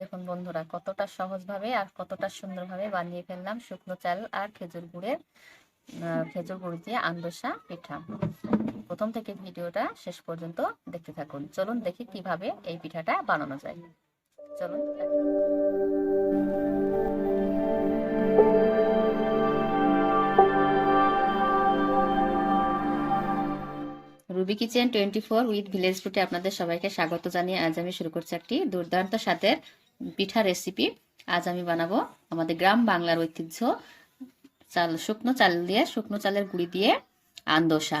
দেখুন বন্ধুরা, কতটা সহজভাবে আর কতটা সুন্দরভাবে বানিয়ে ফেললাম শুকনো চাল আর খেজুর গুড়ের খেজুর গুড় দিয়ে আন্দোসা পিঠা। প্রথম থেকে ভিডিওটা শেষ পর্যন্ত দেখতে থাকুন। চলুন দেখি কীভাবে এই পিঠাটা বানানো যায়। চলুন। Ruby kitchen twenty four with village food আপনাদের সবাইকে স্বাগত জানিয়ে আজ আমি শুরু করছি একটি দুর্দান্ত স্বাদের পিঠা রেসিপি আজ আমি বানাবো আমাদের গ্রাম বাংলার ঐতিহ্য। চাল, শুকনো চাল দিয়ে, শুকনো চালের গুঁড়ি দিয়ে আন্দোসা।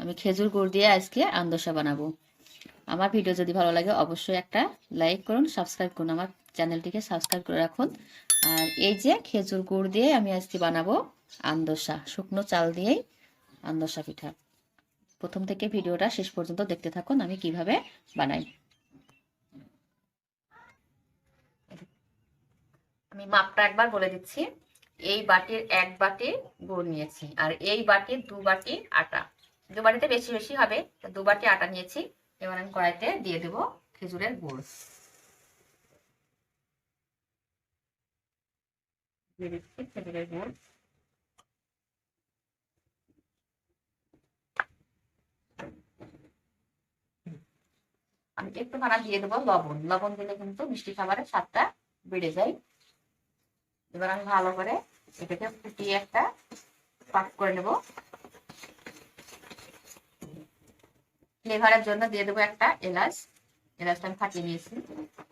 আমি খেজুর গুড় দিয়ে আজকে আন্দোসা বানাবো। আমার ভিডিও যদি ভালো লাগে অবশ্যই একটা লাইক করুন সাবস্ক্রাইব করুন, আমার চ্যানেলটিকে সাবস্ক্রাইব করে রাখুন। আর এই যে খেজুর গুড় দিয়ে আমি আজকে বানাবো আন্দোসা, শুকনো চাল দিয়েই আন্দোসা পিঠা। প্রথম থেকে ভিডিওটা শেষ পর্যন্ত দেখতে থাকুন আমি কীভাবে বানাই। আমি মাপটা একবার বলে দিচ্ছি। এই বাটির এক বাটি গুড় নিয়েছি আর এই বাটির দু বাটি আটা। দু বাটিতে বেশি বেশি হবে দু বাটি আটা নিয়েছি। এবার আমি কড়াইতে দিয়ে দেব খেজুরের গুড়। দিয়ে দিচ্ছি খেজুরের গুড়। আমি একটু খানা দিয়ে দেবো লবণ। লবণ দিলে কিন্তু মিষ্টি খাবারের স্বাদটা বেড়ে যায়। এবার আমি ভালো করে এটাকে ফুটিয়ে একটা পাক করে নেব। ফ্লেভারের জন্য দিয়ে দেবো একটা এলাচ। এলাচটা আমি ফাটিয়ে নিয়েছি।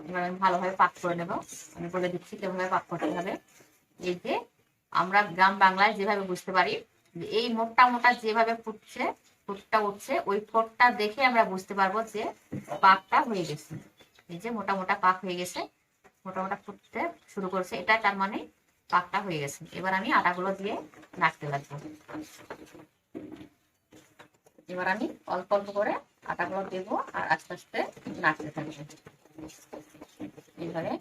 এবার আমি ভালোভাবে পাক করে নেব। আমি বলে দিচ্ছি কীভাবে পাক করতে হবে। এই যে আমরা গ্রাম বাংলায় যেভাবে বুঝতে পারি এই মোটা মোটা যেভাবে ফুটছে, ফুটটা উঠছে, ওই ফোটটা দেখে আমরা বুঝতে পারব যে পাকটা হয়ে গেছে। এই যে মোটা মোটা পাক হয়ে গেছে। মোটা মোটা ফুটতে শুরু করছে। এটা তার মানে পাকটা হয়ে গেছে। এবার আমি আটাগুলো দিয়ে নাড়তে লাগবো। এবার আমি অল্প অল্প করে আটাগুলো দেবো আর আস্তে আস্তে নাড়তে থাকব। এইভাবে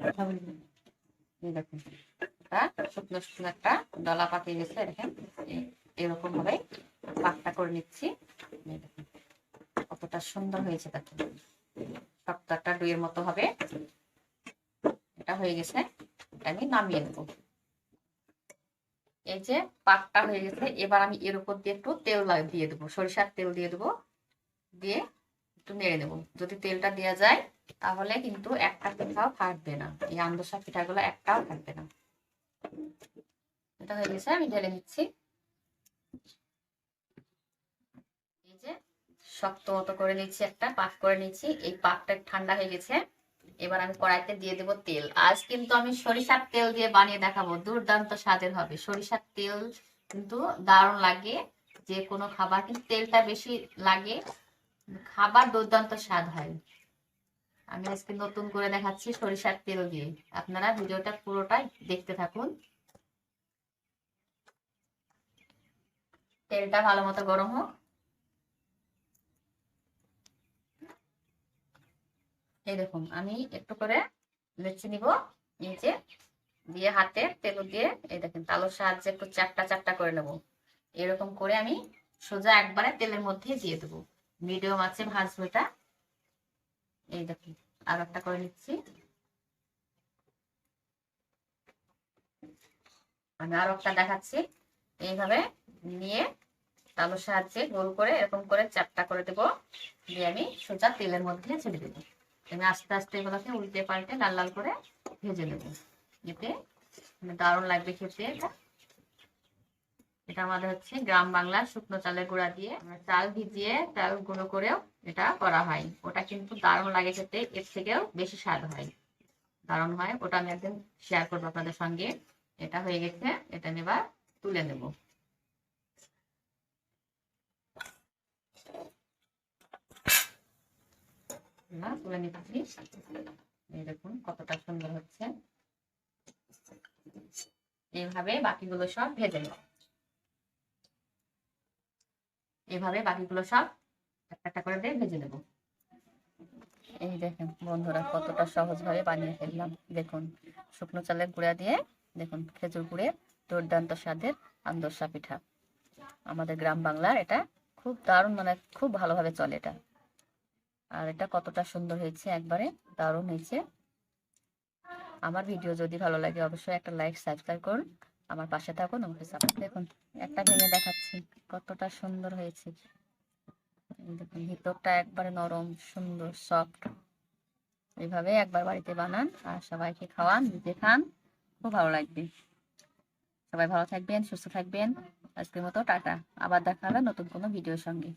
একটা গেছে, দেখেন। এরকম ভাবে পাকটা করে নিচ্ছি। কতটা সুন্দর হয়েছে শক্ত একটা ডুয়ের মতো হবে। এটা হয়ে গেছে, এটা আমি নামিয়ে নেব। এই যে পাকটা হয়ে গেছে, এবার আমি এর উপর দিয়ে একটু তেল দিয়ে দেবো, সরিষার তেল দিয়ে দেবো। দিয়ে একটু নেড়ে নেব। যদি তেলটা দেওয়া যায়, তাহলে কিন্তু একটা পিঠাও ফাটবে না। এই আন্দোসা পিঠাগুলো একটাও থাকবে না। এটা হয়ে গেছে, আমি ঢেলে নিচ্ছি। শক্ত মতো করে নিচ্ছি একটা, পাক করে নিচ্ছি। এই পাকটা ঠান্ডা হয়ে গেছে। এবার আমি কড়াইতে দিয়ে দেবো তেল। আজ কিন্তু আমি সরিষার তেল দিয়ে বানিয়ে দেখাবো। দুর্দান্ত স্বাদের হবে। সরিষার তেল কিন্তু দারুণ লাগে। যে কোনো খাবার কিন্তু তেলটা বেশি লাগে। খাবার দুর্দান্ত স্বাদ হয়। আমি আজকে নতুন করে দেখাচ্ছি সরিষার তেল দিয়ে। আপনারা ভিডিওটা পুরোটাই দেখতে থাকুন। তেলটা ভালো মতো গরম হোক। এই দেখুন আমি একটু করে লেচি নিব। নিচে দিয়ে হাতে তেল দিয়ে, এই দেখেন তালুর সাহায্যে একটু চারটা চারটা করে নেব। এরকম করে আমি সোজা একবারে তেলের মধ্যে দিয়ে দেবো। মিডিয়াম আছে, ভাজবো এটা। এই দেখুন আর একটা করে নিচ্ছি। আমি আর একটা দেখাচ্ছি। এইভাবে নিয়ে তালুর সাহায্যে গোল করে এরকম করে চারটা করে দেবো। দিয়ে আমি সোজা তেলের মধ্যে ছেড়ে দেবো। আমি আস্তে আস্তে এগুলোকে উল্টে পাল্টে লাল লাল করে ভেজে নেব। এতে মানে দারুণ লাগবে খেতে এটা। এটা আমাদের হচ্ছে গ্রাম বাংলার শুকনো চালের গুঁড়া দিয়ে চাল ভিজিয়ে চাল গুঁড়ো করেও এটা করা হয়। ওটা কিন্তু দারুণ লাগে খেতে, এর থেকেও বেশি স্বাদ হয়। দারুণ হয়। ওটা আমি একদিন শেয়ার করব আপনাদের সঙ্গে। এটা হয়ে গেছে। এটা আমি এবার তুলে নেব। না তুলে নিচ্ছি এই দেখুন কতটা সুন্দর হচ্ছে। এইভাবে বাকিগুলো সব ভেজে নেব। এইভাবে বাকিগুলো সব একটা একটা করে দিয়ে ভেজে নেব। এই দেখেন বন্ধুরা কতটা সহজভাবে বানিয়ে ফেললাম। দেখুন শুকনো চালের গুঁড়া দিয়ে, দেখুন খেজুর গুড়ের দুর্দান্ত স্বাদের আন্দোসা পিঠা। আমাদের গ্রাম বাংলার এটা খুব দারুণ মানে খুব ভালোভাবে চলে এটা। আর এটা কতটা সুন্দর হয়েছে একবারে দারুণ হয়েছে। আমার ভিডিও যদি ভালো লাগে অবশ্যই একটা লাইক, সাবস্ক্রাইব করুন, আমার পাশে থাকুন, আমাকে সাপোর্ট দেখুন। একটা ভেঙে দেখাচ্ছি কতটা সুন্দর হয়েছে। দেখুন, ভিতরটা একবারে নরম, সুন্দর সফট এইভাবে একবার বাড়িতে বানান আর সবাইকে খাওয়ান, নিজে খান, খুব ভালো লাগবে। সবাই ভালো থাকবেন, সুস্থ থাকবেন। আজকের মতো টাটা। আবার দেখা হবে নতুন কোনো ভিডিওর সঙ্গে।